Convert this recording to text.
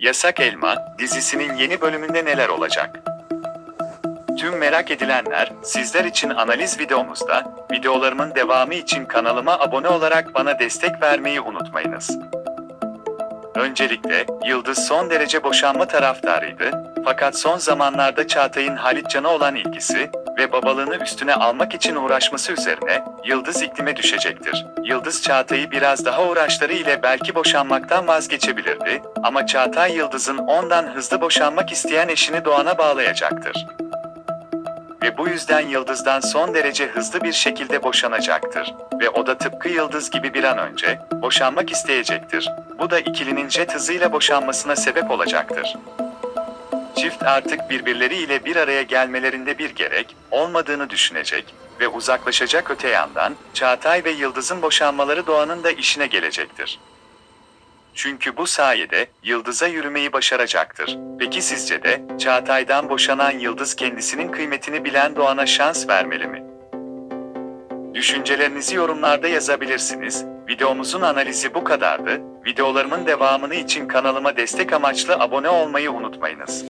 Yasak Elma dizisinin yeni bölümünde neler olacak? Tüm merak edilenler, sizler için analiz videomuzda, videolarımın devamı için kanalıma abone olarak bana destek vermeyi unutmayınız. Öncelikle, Yıldız son derece boşanma taraftarıydı, fakat son zamanlarda Çağatay'ın Halit Can'a olan ilgisi ve babalığını üstüne almak için uğraşması üzerine, Yıldız iklime düşecektir. Yıldız Çağatay'ı biraz daha uğraşları ile belki boşanmaktan vazgeçebilirdi, ama Çağatay Yıldız'ın ondan hızlı boşanmak isteyen eşini Doğan'a bağlayacaktır ve bu yüzden Yıldız'dan son derece hızlı bir şekilde boşanacaktır ve o da tıpkı Yıldız gibi bir an önce boşanmak isteyecektir. Bu da ikilinin jet hızıyla boşanmasına sebep olacaktır. Çift artık birbirleriyle bir araya gelmelerinde bir gerek olmadığını düşünecek ve uzaklaşacak öte yandan Çağatay ve Yıldız'ın boşanmaları Doğan'ın da işine gelecektir. Çünkü bu sayede Yıldız'a yürümeyi başaracaktır. Peki sizce de Çağatay'dan boşanan Yıldız kendisinin kıymetini bilen Doğan'a şans vermeli mi? Düşüncelerinizi yorumlarda yazabilirsiniz. Videomuzun analizi bu kadardı. Videolarımın devamını için kanalıma destek amaçlı abone olmayı unutmayınız.